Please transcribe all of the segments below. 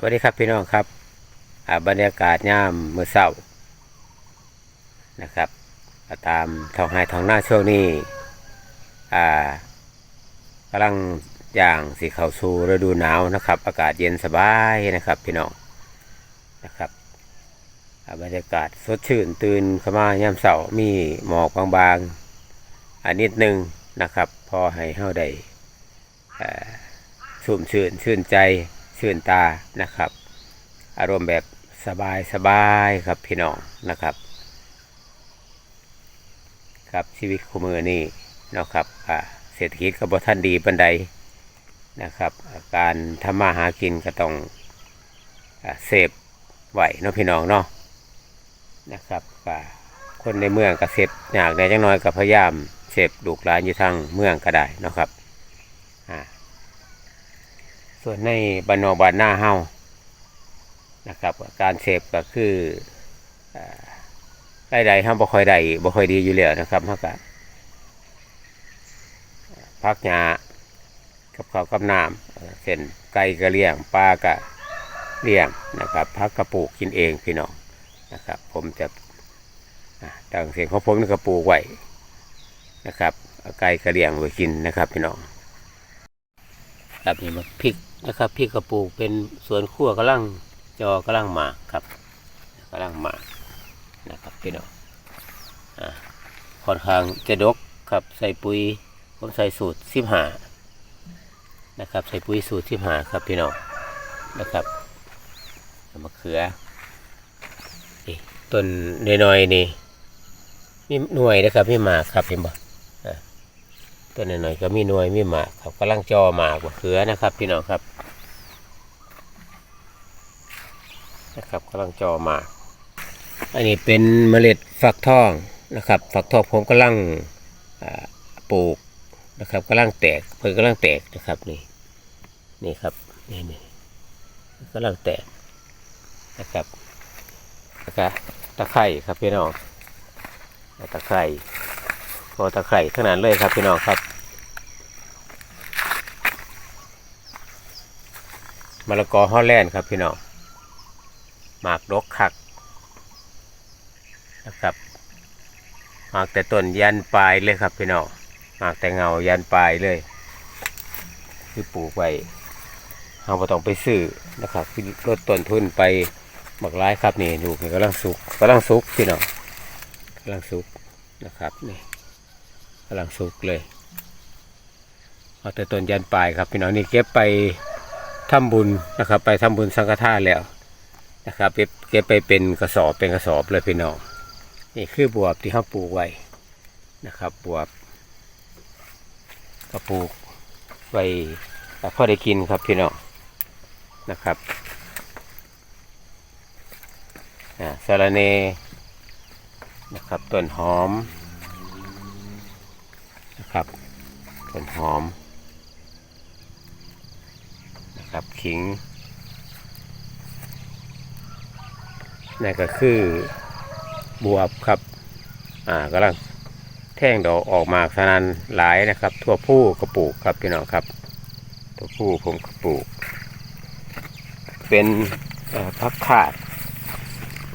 สวัสดีครับพี่น้องครับบรรยากาศยามมื้อเช้านะครับตามท้องไห้ท้องหน้าช่วงนี้กำลังอย่างสีเข้าสู่ฤดูหนาวนะครับ อากาศเย็นสบายนะครับ พี่น้องนะครับบรรยากาศสดชื่นตื่นเข้ามายามเช้ามีหมอกบางๆอันนิดหนึงนะครับ พอให้เฮาได้อ่าชุ่มชื่นชื่นใจ ชื่นตานะครับ อารมณ์แบบสบายสบายครับพี่น้องนะครับ ครับชีวิตคู่มือนี่นะครับเศรษฐกิจก็บ่ทันดีบันไดนะครับ การทำมาหากินก็ต้องอเสพไหวเนาะพี่น้องเนาะนะครับคนในเมืองก็เสพอยากได้จังน้อยก็พยายามเสพลูกหลานอยู่ทางเมืองก็ได้นะครับอ่า ส่วนในบานอบานหน้าเฮานะครับ การเสพก็คืออ่ารายได้เฮาบ่ค่อยได้บ่ค่อยดีอยู่แล้วนะครับเฮาก็พักหญ้ากับข้าวกับน้ำเอ่อเช่นไก่ก็เลี้ยงปลาก็เลี้ยงนะครับพักกระปูกกินเองพี่น้องนะครับ ผมจะอ่าดังเสียงของผมนี่ก็ปลูกไว้นะครับไก่ก็เลี้ยงไว้กินนะครับพี่น้องครับนี่มาพริก นะครับพริกระปูกเป็นสวนครัวกำลังจอกำลังหมากครับกำลังหมากนะครับพี่น้องอ่าค่อนข้างจะดกครับใส่ปุ๋ยผมใส่สูตรสิบหานะครับ ใส่ปุ๋ยสูตรสิบหาครับพี่น้องนะครับมะเขือนต้นน้อยๆนี่มีหน่วยนะครับมีหมากครับเห็นบ่ ตัวหน่อยๆก็มีหน่วยมีหมากครับกำลังจอหมากเขือนะครับพี่น้องครับนะครับกำลังจอหมาก อันนี้เป็นเมล็ดฟักทองนะครับฟักทองผมกำลังปลูกนะครับกำลังแตกเพิ่งกำลังแตกนะครับนี่นี่ครับนี่นี่กำลังแตกนะครับแล้วก็ตะไคร่ครับพี่น้องตะไคร่ อตะไคร่ทั้งนั้นเลยครับพี่น้องครับมะละกอฮอลแลนด์ครับพี่น้องหมากดกคักนะครับหมากแต่ต้นยันปลายเลยครับพี่น้องหมากแต่เงายันปลายเลย คือปลูกไว้เราต้องไปซื้อนะครับลดต้นทุนไปหมักร้ายครับนี่ดูนี่กำลังสุกกำลังสุกพี่น้องกำลังสุกนะครับนี่ กำลังสุกเลยเอาแต่ต้นยันปลายครับพี่น้องนี่เก็บไปทำบุญนะครับ ไปทำบุญสังฆทานแล้วนะครับเก็บเก็บไปเป็นกระสอบเป็นกระสอบเลยพี่น้องนี่คือบวบที่เขาปลูกไว้นะครับ บวบก็ปลูกไว้แล้วพอได้กินครับพี่น้องนะครับอ่าสาระเนนะครับต้นหอม นะครับต้นหอมนะครับขิงนั่นก็คือบวบครับ อ่ากำลังแท่งดอกออกมาสนันหลายนะครับ ทั่วผู้กระปลูกครับพี่น้องครับทั่วผู้ผมกระปลูก เป็นพักขาด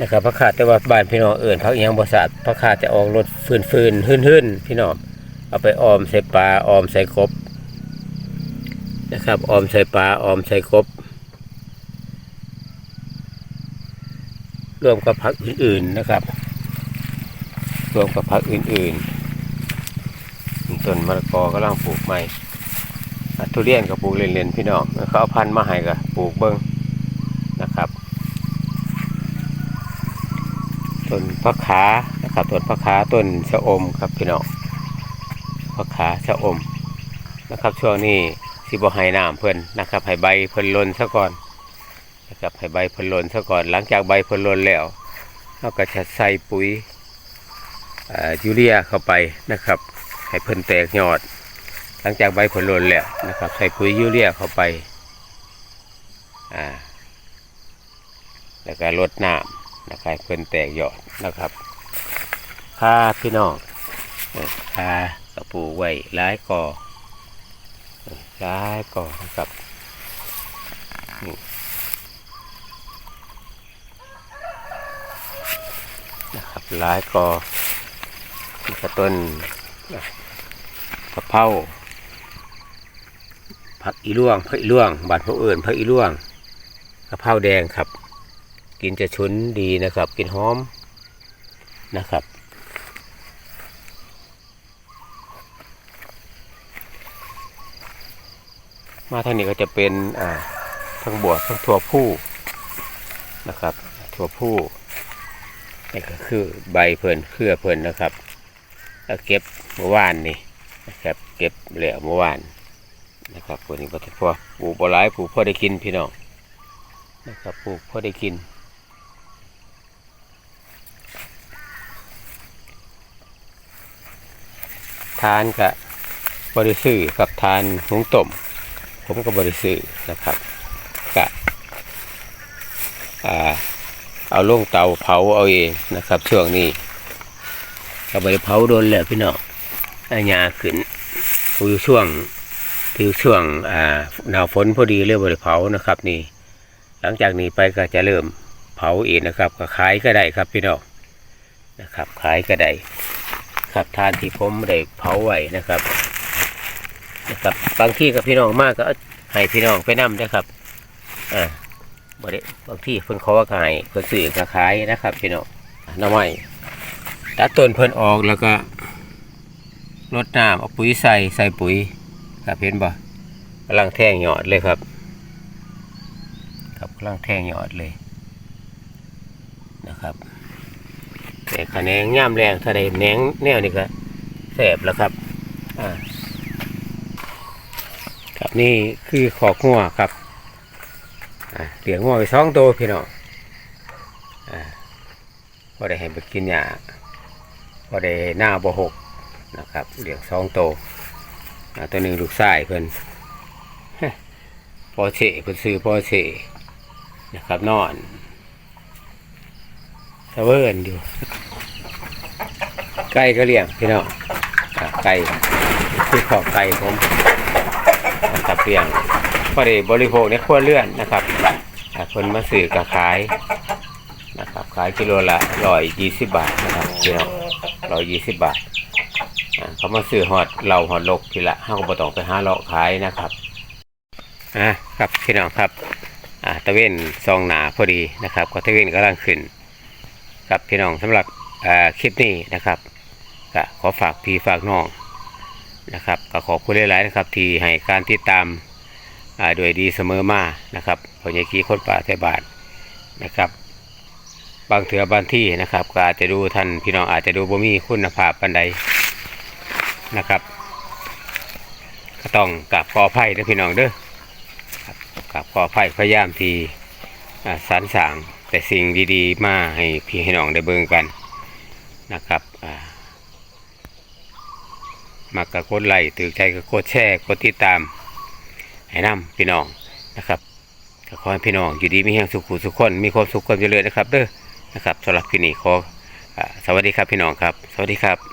นะครับพักขาดแต่ว่าบ้านพี่น้องเอื่นพักอิหยังบริษัทพักขาดจะออกรสฟืนฟืนหื่นหื่นพี่น้อง เอาไปออมใส่ปลาออมใส่กบนะครับ ออมใส่ปลาออมใส่กบรวมกับผักอื่นๆนะครับ รวมกับผักอื่นๆต้นมะละกอกำลังปลูกใหม่อะทุเรียนก็ปลูกเล่นๆพี่น้องแล้วเขาเอาพันธุ์มาให้ก็ปลูกเบิ้งนะครับต้นพักขานะครับต้นพักขาต้นชะอมครับพี่น้อง ผักขาชะอมนะครับช่วงนี้สิบให้น้ำเพิ่นนะครับให้ใบเพิ่นลนซะก่อนนะครับให้ใบเพิ่นลนซะก่อน หลังจากใบเพิ่นลนแล้วเราก็จะใส่ปุ๋ยยูเรียเข้าไปนะครับ ให้เพิ่นแตกยอด หลังจากใบเพิ่นหล่นแล้วนะครับ ใส่ปุ๋ยยูเรียเข้าไปอ่าแล้วก็ลดน้ำนะครับเพิ่นแตกยอดนะครับค่าพี่น้องค่า ก็ปลูกไว้หลายก่อหลายก่อนะครับนะครับหลายก่อกระต้นกระเพ้าผักอีล่วงผักอีล่วงบานผักเอื่นผักอีล่วงกระเพ้าแดงครับ กินจะชุนดีนะครับ กินหอมนะครับ มาทางนี้ก็จะเป็นอ่าทั้งบวชทั้งถั่วผู้นะครับถั่วผู้นี่ก็คือใบเพิ่นเครือเพิ่นนะครับแล้วเก็บเมื่อวานนี่นะครับเก็บเหลือเมื่อวานนะครับตัวนี้ก็จะพอปลูกบัวลายปลูกพอได้กินพี่น้องนะครับปลูกพอได้กินทานกับบริสุทธิ์กับทานหุงต้ม ผมก็บริสุทธิ์นะครับกะเอาลงเตาเผาเอาเองนะครับ ช่วงนี้ก็บริเผาโดนแล้วพี่น้องอาญาขึ้นคือช่วงคือช่วงหนาวฝนพอดีเริ่มบริเผานะครับ นี่ หลังจากนี้ไปก็จะเริ่มเผาเองนะครับ ก็ขายก็ได้ครับพี่น้องนะครับ ขายก็ได้ครับทานที่ผมได้เผาไว้นะครับ นะครับบางที่กับพี่น้องมากก็ให้พี่น้องไปนำนะครับอ่าบริบางที่เพิ่นขอว่าขายเพิ่นซื้อก็ขายนะครับ พี่น้องน้ำไม้ตัดต้นเพิ่นออกแล้วก็รดน้ำเอาปุ๋ยใส่ใส่ปุ๋ยครับเห็นบ่กำลังแทงหยอดเลยครับ ครับกำลังแทงหยอดเลยนะครับแต่คะแนนย่ามแรงถ้าได้แหนงแนวนี่ก็แสบแล้วครับอ่า ครับนี่คือขอกงัวครับอ่าเลี้ยงงัวไปสองตัวพี่น้องพอได้ให้ไปกินหญ้าพอได้หน้าบ่หกนะครับเลี้ยงสองตัวตัวหนึ่งลูกชายเพิ่นพอเฉเพิ่นซื้อพอเฉนะครับนอนเสเวิร์นอยู่ไก่ก็เลี้ยงพี่น้องไก่คือขอกไก่ผม เพียงพอได้บริโภคในครัวเรือนนะครับอ่าคนมาซื้อก็ขายนะครับขายกิโลละร้อยยี่สิบบาทนะครับพี่น้องร้อยยี่สิบบาทเขามาซื้อหอดเราหอดลกทีละห้าก็บ่ต้องไปห้าเลาะขายนะครับอ่าครับพี่น้องครับอ่าตะเวนซองหนาพอดีนะครับก็ตะเวนกำลังขึ้นครับพี่น้องสำหรับคลิปนี้นะครับขอฝากพี่ฝากน้อง นะครับก็ขอบคุณหลายๆนะครับ ที่ให้การติดตามโดยดีเสมอมานะครับพอใหญ่ขี้คนป่าไทยบาทนะครับ บางเถือบางที่นะครับก็อาจจะดูท่านพี่น้องอาจจะดูบ่มีคุณภาพปันใดนะครับก็ต้องกราบขออภัยนะพี่น้องเด้อครับกราบขออภัยพยายามที่อ่าสรรสางแต่สิ่งดีๆ มาให้พี่ให้น้องได้เบิ่งกันนะครับ มักกะกดไลค์ถือใจก็กดแชร์กดติดตามให้นำพี่น้องนะครับก็ขอให้พี่น้องอยู่ดีมีแห่งสุขุสุขคนมีความสุขความเจริญนะครับเด้อนะครับสำหรับพี่นี่ขออ่าสวัสดีครับพี่น้องครับ สวัสดีครับ